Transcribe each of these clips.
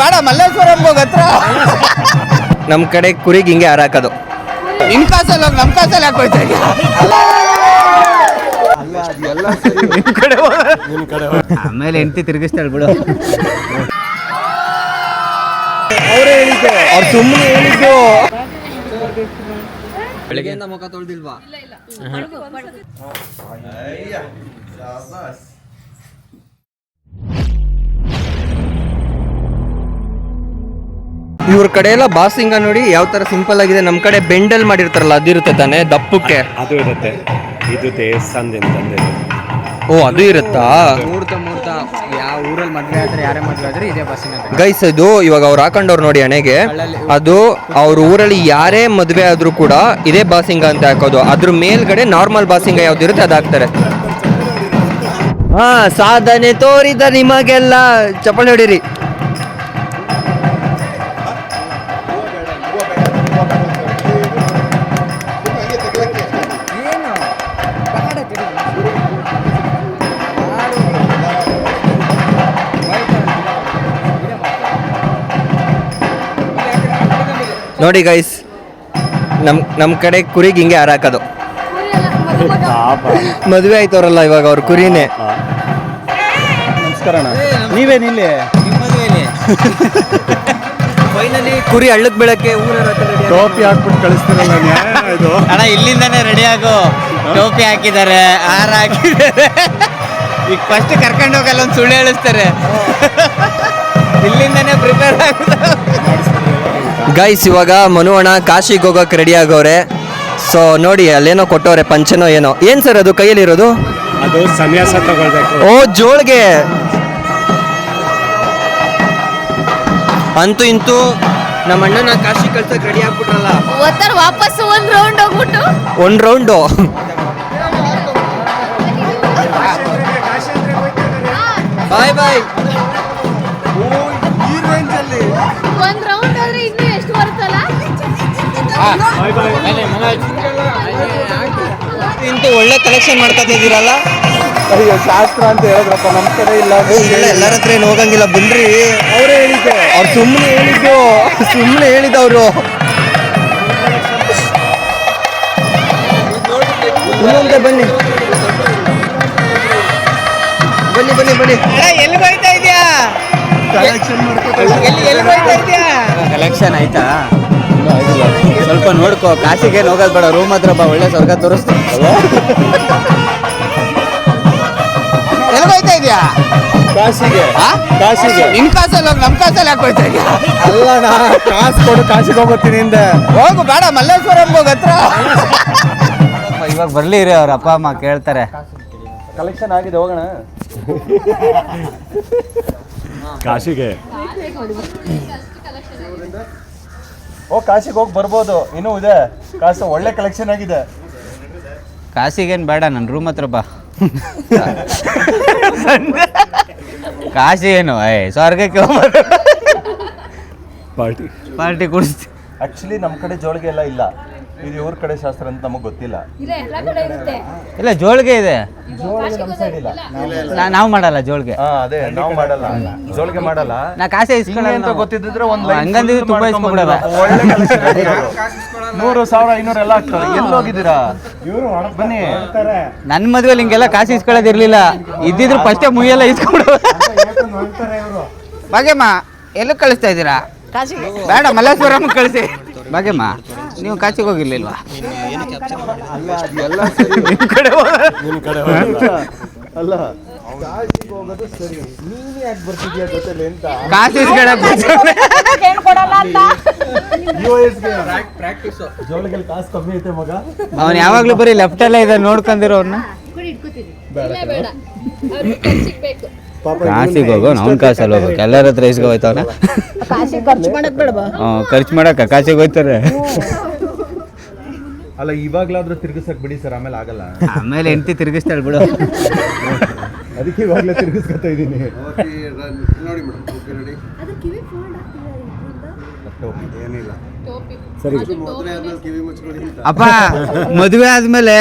ಬೇಡ ಮಲ್ಲೇಶ್ವರಂ ಹೋಗತ್ರ ನಮ್ಮ ಕಡೆ ಕುರಿಗೆ ಹಿಂಗೆ ಹಾರಾಕೋದು. ನಿನ್ ಕಾಸಲ್ಲಿ ಹೋಗಿ ನಮ್ ಕಾಸಲ್ಲಿ ಹಾಕೋಯ್ತಾ ಆಮೇಲೆ ಹೆಂಡತಿ ತಿರುಗಿಸ್ತಾಳೆ ಬಿಡು. ಅವ್ರು ಸುಮ್ಮನೆ ಹೇಳಿದ್ದು. ಬೆಳಗ್ಗೆಯಿಂದ ಮುಖ ತೊಳ್ದಿಲ್ವಾ? ಇವ್ರ ಕಡೆ ಎಲ್ಲ ಬಾಸಿಂಗ ನೋಡಿ ಯಾವ ತರ ಸಿಂಪಲ್ ಆಗಿದೆ. ನಮ್ ಕಡೆ ಬೆಂಡಲ್ ಮಾಡಿರ್ತಾರಲ್ಲ ಅದಿರುತ್ತೆ ತಾನೆ ದಪ್ಪಕ್ಕೆ? ಅದು ಇರುತ್ತೆ. ಇದು ದೇವಸ್ಥಾನದಿಂದ ತಂದಿದ್ದು ಓ ಅದು ಇರುತ್ತಾ? ಮುಹೂರ್ತ ಮುಹೂರ್ತ. ಯಾವ ಊರಲ್ಲಿ ಮದ್ವೆ ಆದ್ರೆ ಯಾರೇ ಮದ್ವೆ ಆದ್ರೆ ಇದೇ ಬಸ್ಸಿನ ಗೈಸ್ ಇದು ಇವಾಗ ಅವ್ರು ಹಾಕೊಂಡವ್ರು ನೋಡಿ ಹಣೆಗೆ ಅದು ಅವ್ರ ಊರಲ್ಲಿ ಯಾರೇ ಮದ್ವೆ ಆದ್ರೂ ಕೂಡ ಇದೇ ಬಾಸಿಂಗ ಅಂತ ಹಾಕೋದು. ಅದ್ರ ಮೇಲ್ಗಡೆ ನಾರ್ಮಲ್ ಬಾಸಿಂಗ ಯಾವ್ದು ಇರುತ್ತೆ ಅದು ಹಾಕ್ತಾರೆ. ಹಾ ಸಾಧನೆ ತೋರಿದ ನಿಮಗೆಲ್ಲ. ಚಪ್ಪಲಿ ಹೊಡೀರಿ. ನೋಡಿ ಗೈಸ್ ನಮ್ ನಮ್ಮ ಕಡೆ ಕುರಿಗೆ ಹಿಂಗೆ ಹಾರಾಕೋದು. ಮದುವೆ ಆಯ್ತವ್ರಲ್ಲ ಇವಾಗ ಅವ್ರ ಕುರಿನೇ. ನಮಸ್ಕಾರ ನೀವೇನಿಲ್ಲಿ ಫೈನಲಿ ಕುರಿ ಹಳ್ಳಕ್ಕೆ ಬೆಳಕ್ಕೆ ಊರ ಟೋಪಿ ಹಾಕ್ಬಿಟ್ಟು ಕಳಿಸ್ತಿರಲ್ಲ ಇದು? ಅಣ್ಣ ಇಲ್ಲಿಂದಾನೆ ರೆಡಿ ಆಗೋ. ಟೋಪಿ ಹಾಕಿದ್ದಾರೆ ಹಾರ ಹಾಕಿದ್ದಾರೆ. ಈಗ ಫಸ್ಟ್ ಕರ್ಕೊಂಡು ಹೋಗಲ್ಲ ಒಂದು ಸುಳ್ಳು ಹೇಳಿಸ್ತಾರೆ. ಇಲ್ಲಿಂದಾನೆ ಪ್ರಿಪೇರ್ ಆಗುತ್ತೆ ಗೈಸ್ ಇವಾಗ ಮನು ಅಣ್ಣ ಕಾಶಿಗೆ ಹೋಗೋಕೆ ರೆಡಿ ಆಗೋರೆ. ಸೊ ನೋಡಿ ಅಲ್ಲೇನೋ ಕೊಟ್ಟವ್ರೆ ಪಂಚನೋ ಏನೋ. ಏನ್ ಸರ್ ಅದು ಕೈಯಲ್ಲಿರೋದು? ಅದು ಸನ್ಯಾಸ ತಗೊಳ್ಬೇಕು. ಓ ಜೋಳಿಗೆ. ಅಂತೂ ಇಂತೂ ನಮ್ಮ ಅಣ್ಣನ ಕಾಶಿ ಕಳ್ಸಕ್ ರೆಡಿ ಆಗ್ಬಿಟ್ರಲ್ಲ. ಒತ್ತರ ವಾಪಸ್ ಒಂದ್ ರೌಂಡ್ ಹೋಗ್ಬಿಟ್ಟು. ಒಂದ್ ರೌಂಡು ಬಾಯ್ ಬಾಯ್ ಒಂದ್ ಇಂತೂ ಒಳ್ಳೆ ಕಲೆಕ್ಷನ್ ಮಾಡ್ಕೊತಿದ್ದೀರಲ್ಲ ಅಯ್ಯೋ ಶಾಸ್ತ್ರ ಅಂತ ಹೇಳಿದ್ರಪ್ಪ ನಮ್ಮ ಕಡೆ ಇಲ್ಲ ಇಲ್ಲ ಎಲ್ಲರ ಹತ್ರ ಏನು ಹೋಗಂಗಿಲ್ಲ ಬನ್ರಿ. ಅವರೇ ಹೇಳಿದ್ದೆ. ಅವ್ರು ಸುಮ್ಮನೆ ಹೇಳಿದ್ದು ಸುಮ್ಮನೆ ಹೇಳಿದವರು. ಅವರು ಬನ್ನಿ. ಬನ್ನಿ ಬನ್ನಿ ಬನ್ನಿ. ಎಲ್ಲಿ ಬೈತಾ ಇದೆಯಾ? ಎಲ್ಲಿ ಎಲ್ಲಿ ಹೋಯ್ತಾ ಇದೆಯಾ? ಕಲೆಕ್ಷನ್ ಆಯ್ತಾ? ಸ್ವಲ್ಪ ನೋಡ್ಕೋ ಕಾಶಿಗೆ ಏನು ಹೋಗೋದು ಬೇಡ ರೂಮ್ ಹತ್ರ ಬಾ ಒಳ್ಳೆ ಸ್ವರ್ಗ ತೋರಿಸ್ತೀನಿ. ಎಲ್ಲಿ ಇದ್ಯಾ? ಕಾಶಿಗೆ ಕಾಶಿಗೆ ನಿನ್ ಕಾಸಲ್ಲಿ ಹೋಗಿ ನಮ್ ಕಾಸಲ್ಲಿ ಹಾಕೋಯ್ತಾ ಇದೀಯ? ಅಲ್ಲಣ್ಣ ಕಾಸು ಕೊಡು ಕಾಶಿಗೆ ಹೋಗ್ತೀನಿ ಹಿಂದೆ. ಹೋಗು ಬೇಡ ಮಲ್ಲೇಶ್ವರಂ ಹೋಗತ್ರ ಇವಾಗ ಬರ್ಲಿ ರೀ ಅವ್ರ ಅಪ್ಪ ಅಮ್ಮ ಕೇಳ್ತಾರೆ. ಕಲೆಕ್ಷನ್ ಆಗಿದೆ ಹೋಗೋಣ. ಕಾಶಿಗೆ ಓ ಕಾಶಿಗೆ ಹೋಗಿ ಬರ್ಬೋದು. ಇನ್ನೂ ಇದೆ. ಕಾಸು ಒಳ್ಳೆ ಕಲೆಕ್ಷನ್ ಆಗಿದೆ. ಕಾಶಿಗೇನು ಬೇಡ ನನ್ನ ರೂಮ್ ಹತ್ರ ಬಾ. ಕಾಶಿ ಏನು ಏ ಸ್ವರ್ಗಕ್ಕೆ. ಪಾರ್ಟಿ. ಪಾರ್ಟಿ ಕುಡಿಸ್ತೀವಿ ಆ್ಯಕ್ಚುಲಿ ನಮ್ಮ ಕಡೆ ಜೋಳಿಗೆ ಎಲ್ಲ ಇಲ್ಲ. ಇದು ಇವ್ರ ಕಡೆ ಶಾಸ್ತ್ರ ಅಂತ ನಮಗೆ ಗೊತ್ತಿಲ್ಲ. ಇಲ್ಲ ಎಲ್ಲಾ ಕಡೆ ಇರುತ್ತೆ. ಇಲ್ಲ ಜೋಳಿಗೆ ಇದೆ. ಜೋಳಿಗೆ ನಮ್ಮ ಇಲ್ಲ. ನಾ- ನಾವು ಮಾಡಲ್ಲ ಜೋಳಿಗೆ. ಹಾ ಅದೇ ನಾವು ಮಾಡಲ್ಲ. ಜೋಳಿಗೆ ಮಾಡಲ್ಲ. ನಾ ಕಾಸೆ ಇಸ್ಕೊಳ್ಳಲ್ಲ ಅಂತ ನಾವು. ಗೊತ್ತಿದ್ರೆ ಒಂದು ಹಂಗಂದ್ರೆ ಹಂಗಂದಿದ್ರೆ ತುಂಬಾ ಇಸ್ಕೊಂಡ್ಬಿಡೋದು. ಒಳ್ಳೆ collection ಆಗಿದೆ. ನೂರು ಸಾವಿರ ಐನೂರು ಎಲ್ಲ ಆಗ್ತಾರೆ ಎಲ್ಲಿ ಹೋಗಿದ್ದೀರಾ? ಇವರು ಬನ್ನಿ. ನನ್ನ ಮದ್ವೆಲಿ ಹಿಂಗೆಲ್ಲ ಕಾಸು ಇಸ್ಕೊಳ್ಳೋದಿರ್ಲಿಲ್ಲ ಇದ್ದಿದ್ರು ಫಸ್ಟೇ ಮುಯ್ಯೆಲ್ಲ ಇಸ್ಕೊಂಡು ಭಾಗ್ಯಮ್ಮ ಎಲ್ಲೂ ಕಳಿಸ್ತಾ ಇದ್ದೀರಾ? ಬೇಡ ಮಲ್ಲೇಶ್ವರಂ ಕಳಿಸಿ. ಭಾಗ್ಯಮ್ಮ. ನೀವು ಕಾಚಿಗೆ ಹೋಗಿರ್ಲಿಲ್ವಾ? ನಿಮ್ ಕಡೆ ಅಲ್ಲ ಕಾಶಿಗೆ ಹೋಗೋದು ಸರಿ ನೀನ್ ಯಾಕೆ ಬರ್ತಿದ್ಯಾ ಜೊತೆಲಿ ಅಂತ ಕಾಸು ಇಸ್ಕೊಳಕ್ ಬರ್ತಾರೆ. ಜೋಳಿಗೆಲ್ಲಿ ಕಾಸು ಕಮ್ಮಿ ಐತೆ ಮಗ ಅವ್ನು ಯಾವಾಗ್ಲೂ ಬರೀ ಲೆಫ್ಟ್ ಅಲ್ಲೇ ಇದೆ ನೋಡ್ಕೊಂಡಿರೋ ಬೇಡ ಅವ್ರಿಗೆ ಬೇಕು ಕಾಸಿಗೆ ಹೋಗೋ ಅವ್ನ ಕಾಸಲ್ಲಿ ಹೋಗ್ಬೇಕು. ಎಲ್ಲರ ಹತ್ರ ಇಸ್ಕೊ ಹೋಯ್ತವನ ಖರ್ಚು ಮಾಡಕ್ ಬೇಡವಾ ಖರ್ಚು ಮಾಡಕ್ಕ ಕಾಸಿಗೆ ಹೋಯ್ತಾರೆ. ಅಲ್ಲ ಇವಾಗ್ಲಾದ್ರೂ ತಿರ್ಗಿಸಕ್ ಬಿಡಿ ಸರ್ ಆಮೇಲೆ ಆಗಲ್ಲ. ಆಮೇಲೆ ಹೆಂಡತಿ ತಿರುಗಿಸ್ತಾಳೆ ಬಿಡು. ಅದಕ್ಕೆ ಇವಾಗ್ಲೇ ತಿರ್ಗಿಸ್ಕೊತಾ ಇದ್ದೀನಿ. ಅದು ಕಿವಿ ಫೋನ್ ಏನಿಲ್ಲ. ಟೋಪಿ. ಸರಿ. ಅಪ್ಪ ಮದುವೆ ಆದ್ಮೇಲೆ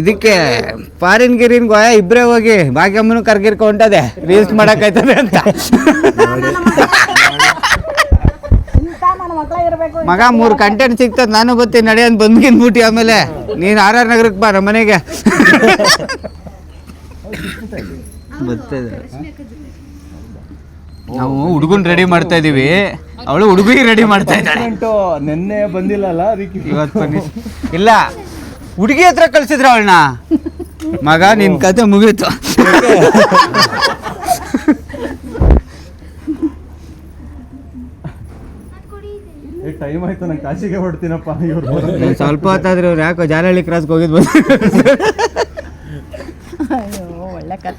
ಇದಕ್ಕೆ ಫಾರಿನ್ ಗಿರಿನ್ ಗೋಯ ಇಬ್ರೇ ಹೋಗಿ ಭಾಗ್ಯಮ್ಮನು ಕರ್ಗಿರ್ಕೊ ಹೊಂಟದೆ. ರೀಲ್ಸ್ ಮಾಡಕ್ ಆಯ್ತದೆ ಅಂತ ಮಗ ಮೂರು ಕಂಟೆಂಟ್ ಸಿಗ್ತದ ನಾನು ಬತ್ತೀನಿ ನಡೆ ಅಂತ ಬೂಟಿ ಆಮೇಲೆ. ನೀನು ಆರ್ ಆರ್ ನಗರಕ್ಕೆ ಬಾ ನಮ್ಮ ಮನೆಗೆ. ಬರ್ತದೆ ನಾವು ಹುಡುಗನ್ ರೆಡಿ ಮಾಡ್ತಾ ಇದೀವಿ. ಅವಳು ಹುಡುಗಿಗೆ ರೆಡಿ ಮಾಡ್ತಾ ಇದ್ದಾಳೆ. ಬಂದಿಲ್ಲ ಬಂದಿಲ್ಲಲ್ಲ ಅದಕ್ಕೆ ಇವತ್ತು ಬನ್ನಿ. ಇಲ್ಲ ಹುಡುಗಿ ಹತ್ರ ಕಳ್ಸಿದ್ರ ಅವಳನ್ನ? ಮಗ ನಿನ್ ಕತೆ ಮುಗೀತು. ಟೈಮ್ ಆಯ್ತು ನಂಗೆ ಕಾಶಿಗೆ ಹೊಡ್ತೀನಪ್ಪ ಇವ್ರು ಸ್ವಲ್ಪ ಹೊತ್ತಾದ್ರೆ ಅವ್ರು ಯಾಕೋ ಜಾಲಹಳ್ಳಿ ಕ್ರಾಸ್ಗೆ ಹೋಗಿದ್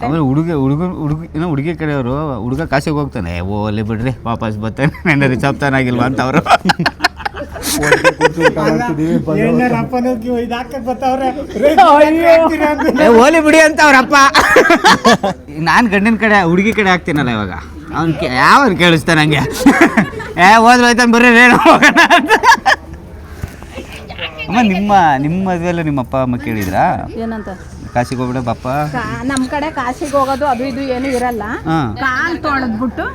ಆಮೇಲೆ ಹುಡುಗ ಹುಡುಗ ಹುಡುಗ ಏನೋ ಹುಡುಗಿ ಕಡೆಯವರು ಹುಡುಗ ಕಾಶಿಗೆ ಹೋಗ್ತಾನೆ ಓ ಅಲ್ಲಿ ಬಿಡ್ರಿ ವಾಪಸ್ ಬರ್ತಾನೆ ನನ್ನ ರಿಸಪ್ತಾನ ಆಗಿಲ್ವಾ? ಅಂತ ಅವರು. ಓಲಿ ಬಿಡಿ ಅಂತ ಅವ್ರಪ್ಪ ನಾನು ಗಂಡಿನ ಕಡೆ ಹುಡುಗಿ ಕಡೆ ಹಾಕ್ತೀನಲ್ಲ ಇವಾಗ. ಅವ್ನು ಯಾವನ್ ಕೇಳಿಸ್ತಾನೆ ಹಂಗೆ ಏ ಹೋದ್ರೆ ಹೋಯ್ತಾನೆ ಬರ್ರಿ ರೇಣು ಹೋಗೋಣ ಅಂತ. ಅಮ್ಮ ನಿಮ್ಮ ನಿಮ್ಮ ಮದುವೆಲ್ಲ ನಿಮ್ಮ ಅಪ್ಪ ಅಮ್ಮ ಕೇಳಿದ್ರಾ? ಏನಂತ? ಕಾಶಿಗೆ ಹೋಗ್ಬಿಡ ಬಪ್ಪ. ಕಾ- ನಮ್ ಕಡೆ ಕಾಶಿಗೆ ಹೋಗೋದು ಅದು ಇದು ಏನು ಇರಲ್ಲ. ಹಾಂ. ಕಾಲ್ ತೊಳೆದ್ಬಿಟ್ಟು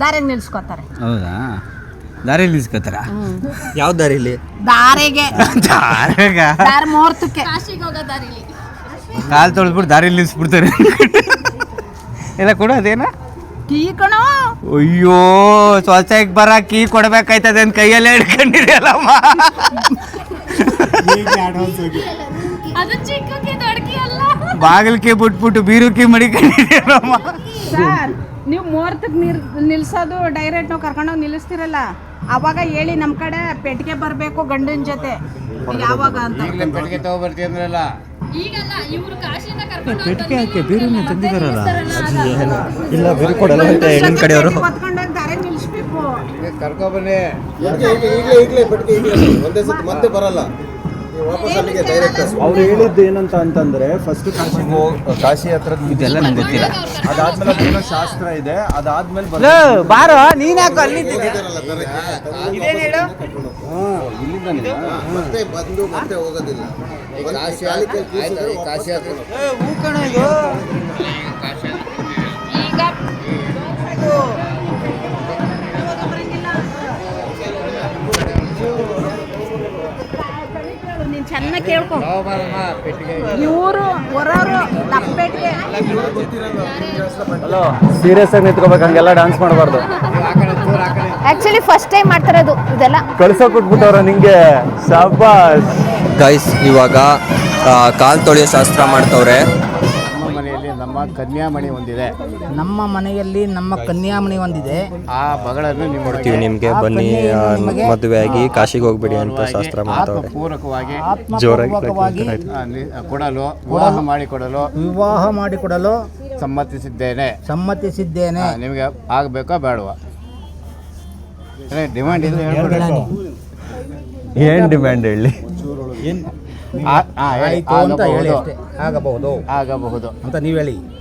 ದಾರಿಗೆ ನಿಲ್ಸ್ಕೊತಾರೆ. ಹೌದಾ? ದಾರಿಲಿ ನಿಲ್ಸ್ಕೊತಾರ? ಯಾವ ದಾರಿಲಿ? ದಾರಿಗೆ. ದಾರಿಗ? ದಾರಿ ಮುಹೂರ್ತಕ್ಕೆ ಕಾಶಿಗೆ ಹೋಗೋ ದಾರಿಲಿ. ಕಾಲು ತೊಳೆದ್ಬಿಟ್ಟು ದಾರಿಲಿ ನಿಲ್ಸ್ಬಿಡ್ತಾರೆ ಎಲ್ಲ ಕೂಡ ಅದೇನ? ಕೀ ಕಣೋ. ಅಯ್ಯೋ ಸ್ವಚ್ಛಕ್ಕೆ ಕೀ ಕೊಡ್ಬೇಕಾಯ್ತದೆ ಅಂತ ಕೈಯಲ್ಲೇ ಹಿಡ್ಕೊಂಡಿರಲ್ಲಮ್ಮ ಅದು ಚಿಕ್ಕಕ್ಕೆ ದೊಡ್ಕಿ ಅಲ್ಲ. ಬಾಗಿಲ್ಕೆ ಬಿಟ್ಬಿಟ್ಟು ಬೀರುಕಿ ಮಡಿಕೊಂಡಿರಲ್ಲಮ್ಮ ಸರ್ ನೀವು ಮುಹೂರ್ತಕ್ಕೆ ನಿರ್ ನಿಲ್ಸೋದು ಡೈರೆಕ್ಟ್ ನಾವು ಕರ್ಕೊಂಡೋಗಿ ನಿಲ್ಲಿಸ್ತಿರಲ್ಲ. ಅವಾಗ ಹೇಳಿ ನಮ್ಮ ಕಡೆ ಪೆಟ್ಟಿಗೆ ಬರಬೇಕು ಗಂಡನ ಜೊತೆ. ಯಾವಾಗ ಅಂತ. ಪೆಟ್ಟಿಗೆ ಪೆಟ್ಟಿಗೆ ಹಾಕಿ ಬೀರುನ ತಂದಿದಾರಲ್ಲ ಇಲ್ಲ ಬೇರೆ ಕೊಡಲ್ಲ ಅಂತ ಹೆಣ್ಣಿನ ಕಡೆಯವರು. ಕರ್ಕೊಬನ್ನಿ ಈಗಲೇ ಈಗಲೇ ಪೆಟ್ಟಿಗೆ ಈಗಲೇ ಒಂದೇ ಸತಿ ಮತ್ತೆ ಬರಲ್ಲ. ನೀವು ವಾಪಸ್ ಅಲ್ಲಿಗೆ ಡೈರೆಕ್ಟ್ ಅವ್ರು ಹೇಳಿದ್ದು ಏನಂತ ಅಂತಂದ್ರೆ ಫಸ್ಟ್ ಕಾಶಿಗೆ ಹೋಗ್ ಕಾಶಿ ಹತ್ರ ಇದೆಲ್ಲ ನಂಗೆ ಗೊತ್ತಿಲ್ಲ. ಅದಾದ್ಮೇಲೆ ಅದೇನೋ ಶಾಸ್ತ್ರ ಇದೆ. ಅದಾದ್ಮೇಲೆ ಲೋ, ಬಾರೋ ನೀನ್ ಯಾಕೋ ಅಲ್ಲಿ ಮತ್ತೆ ಬಂದು ಮತ್ತೆ ಹೋಗೋದಿಲ್ಲ. ಕಾಶಿ ಚೆನ್ನಾಗಿ ಕೇಳ್ಕೊ. ಇವರು ಹೊರೋರು ದಪ್ಪೆಟ್ಗೆ ಸೀರಿಯಸ್ ಆಗಿ ನಿಂತ್ಕೋಬೇಕು ಹಂಗೆಲ್ಲ ಡ್ಯಾನ್ಸ್ ಮಾಡಬಾರ್ದು. ಆಕ್ಚುಲಿ ಫಸ್ಟ್ ಟೈಮ್ ಮಾಡ್ತಿರೋದು ಇದೆಲ್ಲ. ಕಳ್ಸೋ ಕೊಟ್ಬಿಟ್ಟವ್ರ ನಿಂಗೆ. ಶಾಬಾಸ್ ಗೈಸ್ ಇವಾಗ ಕಾಲ್ ತೊಳೆಯೋ ಶಾಸ್ತ್ರ ಮಾಡ್ತವ್ರೆ. ನಮ್ಮ ಕನ್ಯಾಮಣಿ ಒಂದಿದೆ. ನಮ್ಮ ಮನೆಯಲ್ಲಿ ನಮ್ಮ ಕನ್ಯಾಮಣಿ ಒಂದಿದೆ. ಆ ಬಗಳನ್ನು ಕೊಡ್ತೀವಿ ನಿಮಗೆ ನಿಮ್ಗೆ ಬನ್ನಿ ಆ, ಮದುವೆ ಆಗಿ ಕಾಶಿಗೆ ಹೋಗ್ಬಿಡಿ ಅಂತ ಶಾಸ್ತ್ರ ಮಾಡ್ತಾರೆ ಪೂರಕವಾಗಿ ಜೋರಾಗಿ ಕೊಡಲು ವಿವಾಹ ಮಾಡಿಕೊಡಲು ವಿವಾಹ ಮಾಡಿಕೊಡಲು ಸಮ್ಮತಿಸಿದ್ದೇನೆ. ಸಮ್ಮತಿಸಿದ್ದೇನೆ. ನಿಮಗೆ ಆಗಬೇಕಾ ಬೇಡವಾ? ಡಿಮ್ಯಾಂಡ್ ಏನು. ಏನ್ ಡಿಮ್ಯಾಂಡ್ ಹೇಳಿ? ಹೇಳಿ. ಆಯ್ತು ಅಂತ ಹೇಳಿ. ಆಗಬಹುದು. ಅಷ್ಟೇ. ಆಗಬಹುದು. ಆಗಬಹುದು. ಅಂತ ನೀವು ಹೇಳಿ.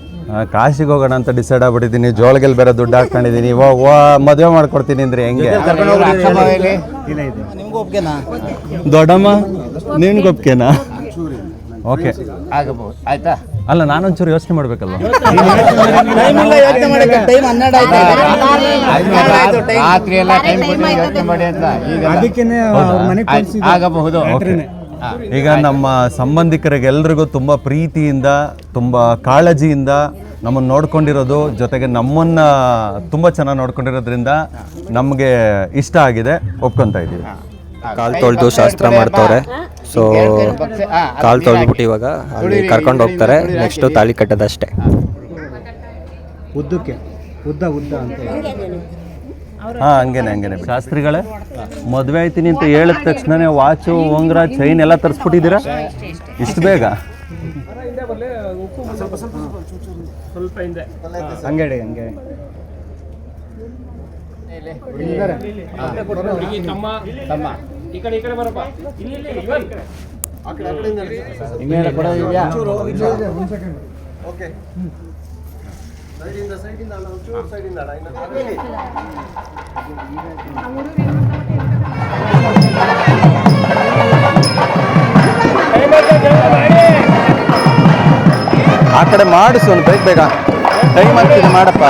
ಕಾಶಿಗೆ ಹೋಗೋಣ ಅಂತ ಡಿಸೈಡ್ ಆಗ್ಬಿಟ್ಟಿದ್ದೀನಿ. ಜೋಳಗೆಲ್ಲ ಬೇರೆ ದುಡ್ಡು ಹಾಕೊಂಡಿದ್ದೀನಿ ಇವಾಗ ಮದುವೆ ಮಾಡ್ಕೊಡ್ತೀನಿ ಅಂದ್ರೆ ಹೆಂಗೆ? ದೊಡ್ಡಮ್ಮ ನೀನ್ ಗೊಪ್ಕೇನಾ ಓಕೆ. ಆಗಬಹುದು. ಆಯ್ತಾ? ಅಲ್ಲ ನಾನೊಂಚೂರು ಯೋಚನೆ ಆಯ್ತು? ರಾತ್ರಿ- ಎಲ್ಲ ಟೈಮ್ ಯೋಚನೆ ಮಾಡಿ ಅಂತ. ಈಗ ಆಗಬಹುದು. ಈಗ ನಮ್ಮ ಸಂಬಂಧಿಕರಿಗೆ ಎಲ್ರಿಗೂ ತುಂಬ ಪ್ರೀತಿಯಿಂದ ತುಂಬ ಕಾಳಜಿಯಿಂದ ನಮ್ಮನ್ನು ನೋಡ್ಕೊಂಡಿರೋದು ಜೊತೆಗೆ ನಮ್ಮನ್ನ ತುಂಬ ಚೆನ್ನಾಗಿ ನೋಡ್ಕೊಂಡಿರೋದ್ರಿಂದ ನಮಗೆ ಇಷ್ಟ ಆಗಿದೆ. ಒಪ್ಕೊಂತ ಇದ್ದೀವಿ. ಕಾಲ್ ತೊಳೆದು ಶಾಸ್ತ್ರ ಮಾಡ್ತವ್ರೆ. ಸೊ ಕಾಲ್ ತೊಳೆದ್ಬಿಟ್ಟು ಇವಾಗ ಅಲ್ಲಿ ಕರ್ಕೊಂಡು ಹೋಗ್ತಾರೆ. ನೆಕ್ಸ್ಟ್ ತಾಳಿ. ಕಟ್ಟೋದಷ್ಟೇ. ಉದ್ದಕ್ಕೆ ಉದ್ದ ಉದ್ದ ಅಂತ ಹಾಂ ಹಂಗೇನೆ ಹಂಗೇನೆ ಶಾಸ್ತ್ರಿಗಳೇ ಮದುವೆ ಆಯ್ತೀನಿ ಅಂತ ಹೇಳಿದ ತಕ್ಷಣನೇ ವಾಚು ಉಂಗ್ರ ಚೈನ್ ಎಲ್ಲ ತರಿಸ್ಬಿಟ್ಟಿದ್ದೀರಾ? ಇಷ್ಟು ಬೇಗ? ಹಂಗೆ ಹಂಗೆ ತಮ್ಮ ಇನ್ನೇನು ಕೊಡೋದಿದ್ಯಾ? ಆ ಕಡೆ ಮಾಡಿಸು ಒಂದು ಬೇಗ ಬೇಗ. ಟೈಮ್ ಆಗ್ತಿದೆ ಮಾಡಪ್ಪ.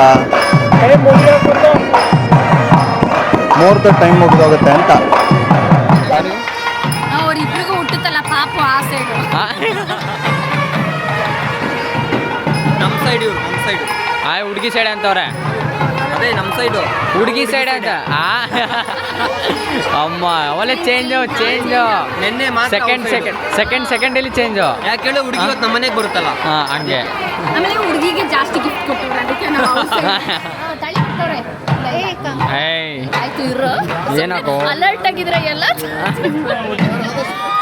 ಮುಹೂರ್ತ ಟೈಮ್ ಮುಗಿದೋಗುತ್ತೆ ಅಂತ. ಹುಡುಗಿ ಸೈಡ್ ಅಂತವ್ರೆ. ಅದೇ ನಮ್ಮ ಸೈಡು ಹುಡುಗಿ ಸೈಡ್ ಅಂತ. ಅಮ್ಮ ಒಳ್ಳೆ ಚೇಂಜ್ ಚೇಂಜ್ ನಿನ್ನೆ ಸೆಕೆಂಡ್ ಸೆಕೆಂಡ್. ಸೆಕೆಂಡ್ ಸೆಕೆಂಡ್ ಅಲ್ಲಿ ಚೇಂಜ್ ಯಾಕೆ ಹೇಳಿ ಹುಡುಗಿ ಇವತ್ತು ನಮ್ಮ ಮನೆಗೆ ಬರುತ್ತಲ್ಲ? ಹಾಂ ಹಂಗೆ. ಆಮೇಲೆ ಹುಡುಗಿಗೆ ಜಾಸ್ತಿ ಗಿಫ್ಟ್ ಕೊಟ್ಟವ್ರೆ ಅದಕ್ಕೆ ನಾವು ತಳಿ ಹಾಕ್ತವ್ರೆ ಏಯ್. ಆಯ್ತು ಇರೋ. ಏನಕ್ಕೋ? ಅಲರ್ಟ್ ಆಗಿದ್ರೆ ಎಲ್ಲ.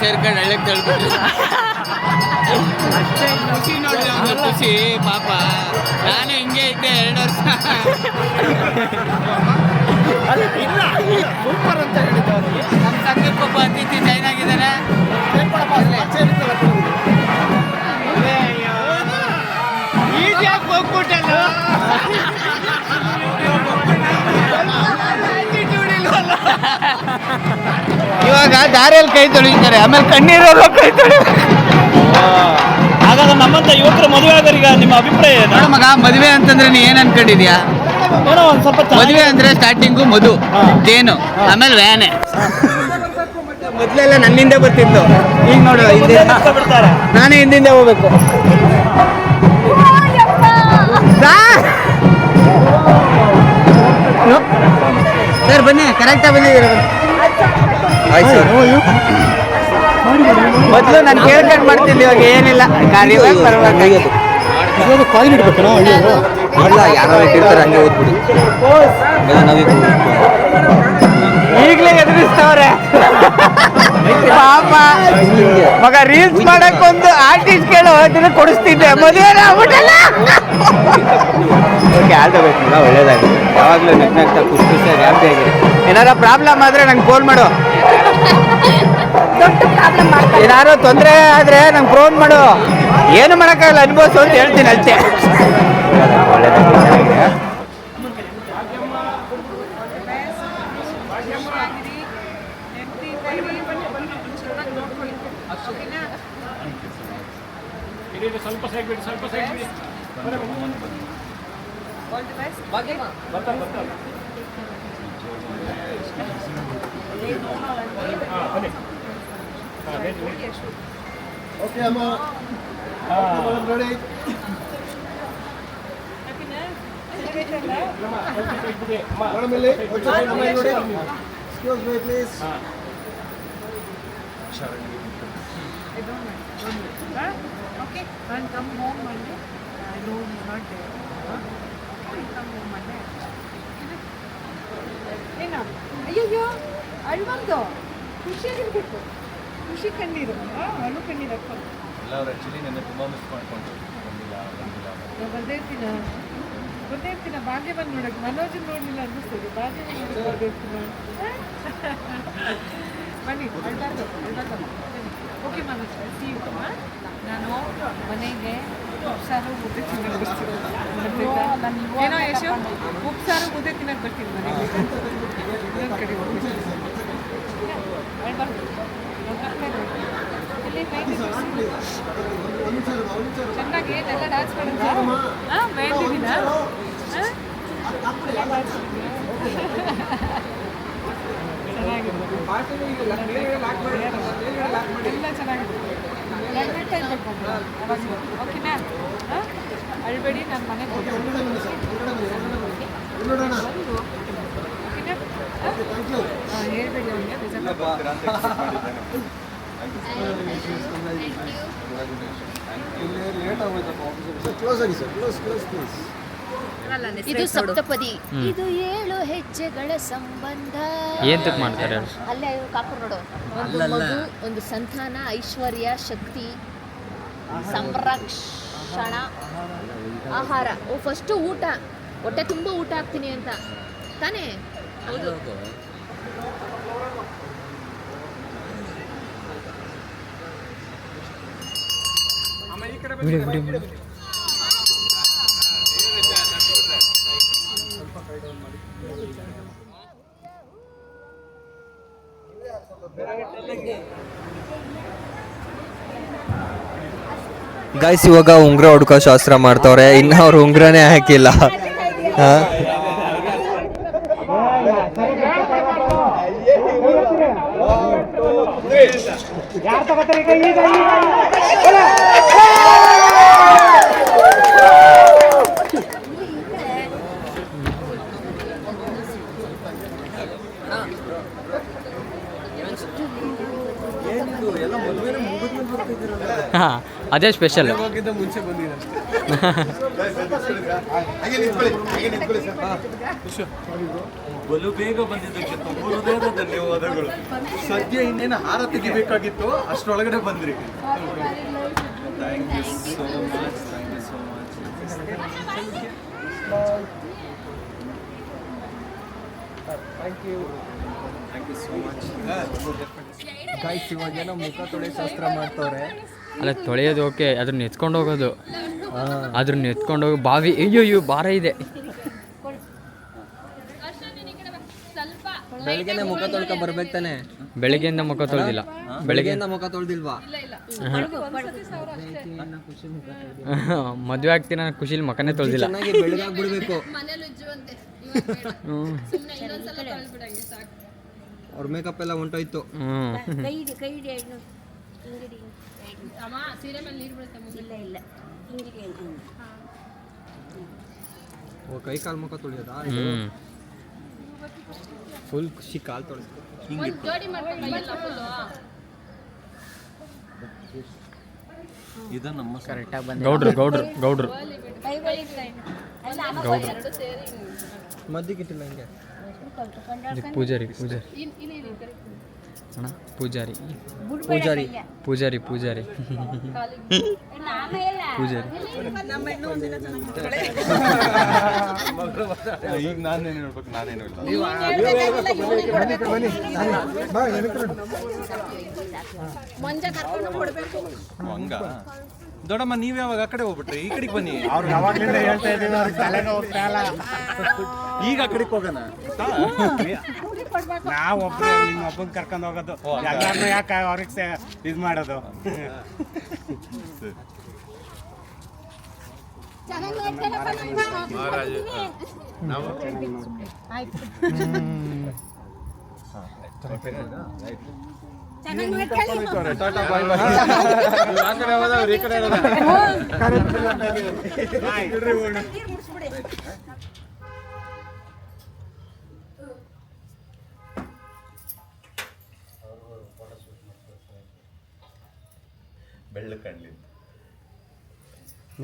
ಸೇರ್ಕೊಂಡು ಹಳ್ಳಿಗೆ ತಳ್ಬಿಟ್ರು. ಖುಷಿ ನೋಡಿ ಅವ್ರ ಖುಷಿ ಪಾಪ. ನಾನು ಹಿಂಗೆ ಇದ್ದೆ ಎರಡು ವರ್ಷ. ದಾರಿಯಲ್ಲಿ ಕೈ ತೊಳಿತಾರೆ ಆಮೇಲೆ ಕಣ್ಣೀರಲ್ಲೂ ಕೈ ತೊಳಿ ಹಾಗಾದ್ರೆ ನಮ್ಮಂತ ಯುವಕರು ಮದುವೆ ಈಗ ನಿಮ್ಮ ಅಭಿಪ್ರಾಯ ಏನು? ಮಗ ಮದುವೆ ಅಂತಂದ್ರೆ ನೀ ಏನ್ ಅನ್ಕೊಂಡಿದ್ಯಾ? ಏನೋ ಒಂದ್ ಸ್ವಲ್ಪ ಮದುವೆ ಅಂದ್ರೆ ಸ್ಟಾರ್ಟಿಂಗು ಮಧು ತೇನು ಆಮೇಲೆ ವ್ಯಾನೆ. ಮೊದ್ಲೆಲ್ಲ ನನ್ನಿಂದ ಬರ್ತಿತ್ತು. ಈಗ ನೋಡು ಹಿಂದೆ ಬಿಡ್ತಾರೆ. ನಾನೇ ಹಿಂದಿಂದ ಹೋಗ್ಬೇಕು. ಸರ್ ಬನ್ನಿ ಕರೆಕ್ಟಾಗಿ ಬಂದಿದ್ದೀರ? ಆಯ್ತು ಸರ್ ಮೊದಲು ನಾನು ಕೇಳ್ಕೊಂಡು ಮಾಡ್ತಿದ್ದೆ ಇವಾಗ ಏನಿಲ್ಲ. ಕಾರ್ಯವಾಗಿ ಬರ್ಬೇಕಾಗಿತ್ತು ಕಾಯಿನ್ ಇಡ್ಬೇಕೇನೋ ಇಲ್ಲ ಯಾರೋ ಇಟ್ಟಿರ್ತಾರೆ ಹಂಗೆ ಓದ್ಬಿಡಿ ಈಗಲೇ ಎದುರಿಸ್ತವ್ರೆ. ಪಾಪ. ಮಗ ರೀಲ್ಸ್ ಮಾಡಕ್ ಒಂದು ಆರ್ಟಿಸ್ಟ್ ಕೇಳೋ ಅದನ್ನ ಕೊಡಿಸ್ತಿದ್ದೆ. ಮದುವೆ ಆಗ್ಬಿಟ್ಟಲ್ಲ. ಓಕೆ ಆಳ್ಬೇಕು ಮಗ ಒಳ್ಳೇದಾಗಿ ಯಾವಾಗಲೂ ನಗ್ನಗ್ತಾ ಖುಷಿ ಖುಷಿಯಾಗಿ ಹ್ಯಾಪಿ ಆಗಿರಿ ಏನಾರ ಪ್ರಾಬ್ಲಮ್ ಆದ್ರೆ ನಂಗೆ ಫೋನ್ ಮಾಡು. ಏನಾರು ತೊಂದರೆ ಆದ್ರೆ ನಂಗೆ ಫೋನ್ ಮಾಡು. ಏನು ಮಾಡೋಕ್ಕಾಗಲ್ಲ ಅನುಭವಿಸು ಅಂತ ಹೇಳ್ತೀನಿ ಅಷ್ಟೇ. Okay, I'm uh, ah. ready. Madam, excuse me, please. I don't know. Okay, I'll come home Monday. I know he's not there. Okay, come home Monday. Enough. Yeah, yeah. ಅಳ್ಬಾರ್ದು. ಖುಷಿಯಾಗಿರ್ಬೇಕು ಖುಷಿ ಕಣ್ಣೀರು. ಅಳು ಕಣ್ಣೀರು ಹಾಕೊಂಡು ಎಲ್ಲರೂ ಆ್ಯಕ್ಚುಲಿ ನೆನ್ನೆ ತುಂಬ ಮಿಸ್ ಮಾಡ್ಕೊಂಡು ಬಂದಿಲ್ಲ ಬಂದಿಲ್ಲ ನಾವು ಬಂದೇ ಇರ್ತೀನ ಬಂದೇ ಇರ್ತೀನ ಭಾಗ್ಯವನ್ನು ನೋಡಕ್ಕೆ ಮನೋಜನ್ ನೋಡಲಿಲ್ಲ ಅನ್ನಿಸ್ತದೆ. ಭಾಗ್ಯ ಬಂದೇ ಬನ್ನಿ ಅಳ್ಬಾರ್ದು ಅಳ್ಬಾರ್ದು. ಓಕೆ ಮನೋಜ್ ಸಿ ಯು ನಾನು ಮನೆಗೆ ಉಪ್ಸಾರು ಮುದ್ದೆ ತಿನ್ನಕ್ಕೆ ಬರ್ತೀನಿ. ಏನೋ ಯಶು? ಉಪ್ಸಾರು ಮುದ್ದೆ ತಿನ್ನಕ್ಕೆ ಬರ್ತೀನಿ ಮನೆಗೆ. ಇನ್ನೊಂದು ಕಡೆ ಹೋಗ್ತೀನಿ ಚೆನ್ನಾಗಿ ಎಲ್ಲ ಬೇಕಿದ್ದೀನ ಎಲ್ಲ ಚೆನ್ನಾಗಿದೆ. ನಗ್ನಗ್ತಾ ಇರ್ಬೇಕು ಓಕೆನಾ ಅಳ್ಬೇಡಿ ನಾನು ಮನೆಗೆ ಓಕೆನಾ ಹಾಂ ಹೇಳ್ಬೇಡಿ ಅವನಿಗೆ ರಿಸಲ್ಟ್ ಥ್ಯಾಂಕ್ ಯು ಲೇಟ್ ಆಗೋಯ್ತಪ್ಪ ಕ್ಲೋಸ್ ಆಗಿ ಸರ್ ಕ್ಲೋಸ್ ಕ್ಲೋಸ್ ಪ್ಲೀಸ್ ಇದು ಸಪ್ತಪದಿ. ಇದು ಏಳು ಹೆಜ್ಜೆಗಳ ಸಂಬಂಧ. ಮಾಡ್ತಾರೆ? ಅಲ್ಲೇ ಕಾಪುರ್ ನೋಡು. ಒಂದು ಮಗು ಒಂದು ಸಂತಾನ ಐಶ್ವರ್ಯ ಶಕ್ತಿ ಸಂರಕ್ಷಣ ಆಹಾರ. ಓ ಫಸ್ಟು ಊಟ. ಹೊಟ್ಟೆ ತುಂಬ ಊಟ ಹಾಕ್ತೀನಿ ಅಂತ. ತಾನೇ? ಹೌದು. ಗಾಯ್ಸ್ ಇವಾಗ ಉಂಗ್ರ ಹುಡ್ಕೋ ಶಾಸ್ತ್ರ ಮಾಡ್ತವ್ರೆ. ಇನ್ನ ಅವ್ರು ಉಂಗ್ರನೇ ಹಾಕಿಲ್ಲ. ಹಾ? ಹಾ ಅದೇ ಸ್ಪೆಷಲ್ ಬಲು ಬೇಗ ಬಂದಿದ್ದಕ್ಕೆ ತುಂಬ ಧನ್ಯವಾದಗಳು ಸದ್ಯ ಇನ್ನೇನು ಹಾರ ತೆಗಿಬೇಕಾಗಿತ್ತು ಅಷ್ಟರೊಳಗಡೆ ಬಂದ್ರಿ. Thank you so much thank you so much thank you so much guys ಇವಾಗೇನೋ ಮುಖ ತೊಳೆ ಶಾಸ್ತ್ರ ಮಾಡ್ತವ್ರೆ. ಅಲ್ಲ ತೊಳೆಯೋದು ಓಕೆ ಅದನ್ನ ಎತ್ಕೊಂಡು ಹೋಗೋದು. ಅದನ್ನ ಎತ್ಕೊಂಡು ಹೋಗಿ ಬಾವಿ ಅಯ್ಯೋ ಅಯ್ಯೋ ಭಾರ ಇದೆ. ಬೆಳಗ್ಗೆನೆ ಮುಖ ತೊಳ್ಕೊ ಬರ್ಬೇಕು ತಾನೆ? ಬೆಳಗ್ಗೆಯಿಂದ ಮುಖ ತೊಳೆದಿಲ್ಲ. ಬೆಳಗ್ಗೆ ಬೆಳಗ್ಗೆಯಿಂದ ಮುಖ ತೊಳ್ದಿಲ್ವಾ? ಮದುವೆ ಆಗ್ತೀನಿ ನಾನು ಖುಷಿಲಿ ಮುಖನೇ ತೊಳೆದಿಲ್ಲ ಸಾಕು ಅವ್ರ ಮೇಕಪ್ ಎಲ್ಲ ಹೊಂಟೋಯ್ತು ಹ್ಞೂ ಅಮ್ಮ ಸೀರೆ ಮೇಲೆ ನೀರು ಬೀಳುತ್ತೆ ಇಲ್ಲ ಇಲ್ಲ. ಓ ಕೈ ಕಾಲು ಮುಖ ತೊಳೆಯೋದಾ ಫುಲ್ ಖುಷಿ ಕಾಲು ತೊಳೆ ಹಿಂಗೆ ಜೋಡಿ ಇದು ನಮ್ಮ ಕರೆಕ್ಟಾಗಿ ಬಂದ ಗೌಡ್ರು ಗೌಡ್ರು ಗೌಡ್ರು. ಎರಡು ಸೇರಿ ಮದ್ದಿಗಿಟ್ಟಿಲ್ಲ ಹಿಂಗೆ? ಇದು ಪೂಜಾರಿ ಪೂಜಾರಿ. ಅಣ್ಣ? ಪೂಜಾರಿ. ಪೂಜಾರಿ. ಪೂಜಾರಿ ಪೂಜಾರಿ. ಪೂಜಾರಿ. ಈಗ ನಾನೇನು ಹೇಳ್ಬೇಕು ನಾನೇನು ಹಂಗ? ದೊಡ್ಡಮ್ಮ ನೀವ್ ಯಾವಾಗ ಆ ಕಡೆ ಹೋಗ್ಬಿಟ್ರಿ? ಈ ಕಡೆಗೆ ಬನ್ನಿ. ಅವ್ರು ಅವಾಗ್ಲಿಂದ ಹೇಳ್ತಾ ಇದ್ದೀನಿ ಅವ್ರಿಗೆ ಈಗ ಆ ಕಡೆಗೆ ಹೋಗೋಣ. ನಾವು ಒಬ್ರು ನಿಮ್ಮ ಒಬ್ಬನ್ ಕರ್ಕೊಂಡು ಹೋಗೋದು. ಎಲ್ಲಾರನ್ನೂ ಯಾಕೆ ಅವ್ರಿಗೆ ಇದು ಮಾಡೋದು?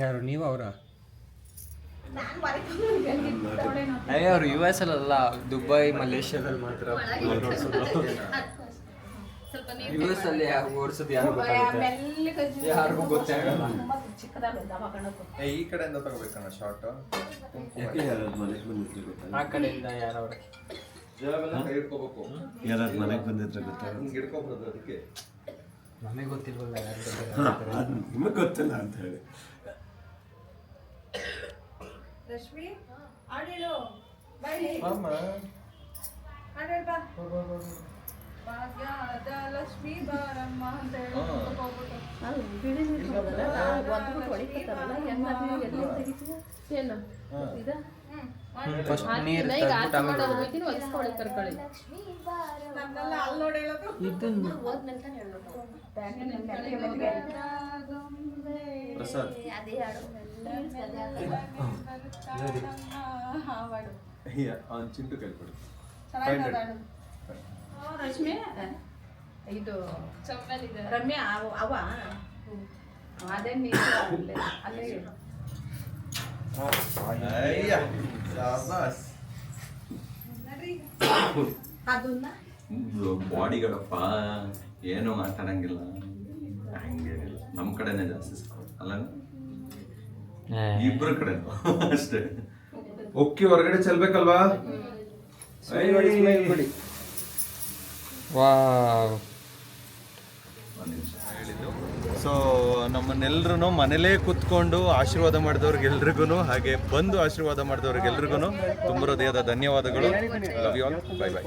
ಯಾರು ನೀವು ಅವರ? ಅಯ್ಯ ಅವ್ರು ಯು ಎಸ್ ಅಲ್ಲ ದುಬೈ ಮಲೇಷ್ಯಾದಲ್ಲಿ ಮಾತ್ರ ಯು ಎಸ್ ಅಲ್ಲಿ ಓಡಿಸೋದು ಯಾರು ಗೊತ್ತಾಗುತ್ತೆ? ಯಾರಿಗೂ ಗೊತ್ತೇ ಆಗಲ್ಲ. ಈ ಕಡೆಯಿಂದ ತಗೋಬೇಕಣ್ಣ ಶಾರ್ಟ್ ಆ ಕಡೆಯಿಂದ ಯಾರವ್ರೆ? ಕೈ ಹಿಡ್ಕೋಬೇಕು. ಯಾರು ಮನೆಗೆ ಬಂದಿದ್ರೆ ಗೊತ್ತಾ? ಹಿಂಗೆ ಹಿಡ್ಕೋಬಾರ್ದು ಅದಕ್ಕೆ. ನಮಗೆ ಗೊತ್ತಿಲ್ವಲ್ಲ ನಿಮಗೆ ಗೊತ್ತಿಲ್ಲ ಅಂತ ಹೇಳಿ. ರಶ್ಮಿ ಬಾ. ಭಾಗ್ಯದ ಲಕ್ಷ್ಮಿ ಬಾರಮ್ಮ ಅಂತ ಹೇಳಿ ಫಸ್ಟ್ ನೀರು ತೆಗ್ದ್ಬಿಟ್ಟು ಆಮೇಲೆ ಪ್ರಸಾದ್. ಅವ್ನು ಚಿಂಟು ಕೈ ಕೊಡು ಚೆನ್ನಾಗಿದೆ ಹಾಡು. ರಶ್ಮಿ. ಇದು ರಮ್ಯಾ ಅವ ಅವ. ಅದೇ ನೀರು ಅಲ್ಲೇ. ಬಾಡಿಗಳಪ್ಪ ಏನು ಮಾತಾಡಂಗಿಲ್ಲ. ಹಂಗೇನಿಲ್ಲ ನಮ್ಮ ಕಡೆನೇ ಜಾಸ್ತಿ. ಅಲ್ಲ ಇಬ್ರ ಕಡೆ ಅಷ್ಟೇ. ಒಕ್ಕಿ ಹೊರಗಡೆ ಚೆಲ್ಬೇಕಲ್ವಾ? ವಾವ್. ಸೊ ನಮ್ಮನ್ನೆಲ್ಲರೂ ಮನೇಲೇ ಕುತ್ಕೊಂಡು ಆಶೀರ್ವಾದ ಮಾಡಿದವ್ರಿಗೆಲ್ರಿಗೂ ಹಾಗೆ ಬಂದು ಆಶೀರ್ವಾದ ಮಾಡಿದವ್ರಿಗೆಲ್ರಿಗೂ ತುಂಬ ಹೃದಯದ ಧನ್ಯವಾದಗಳು. Love you all bye bye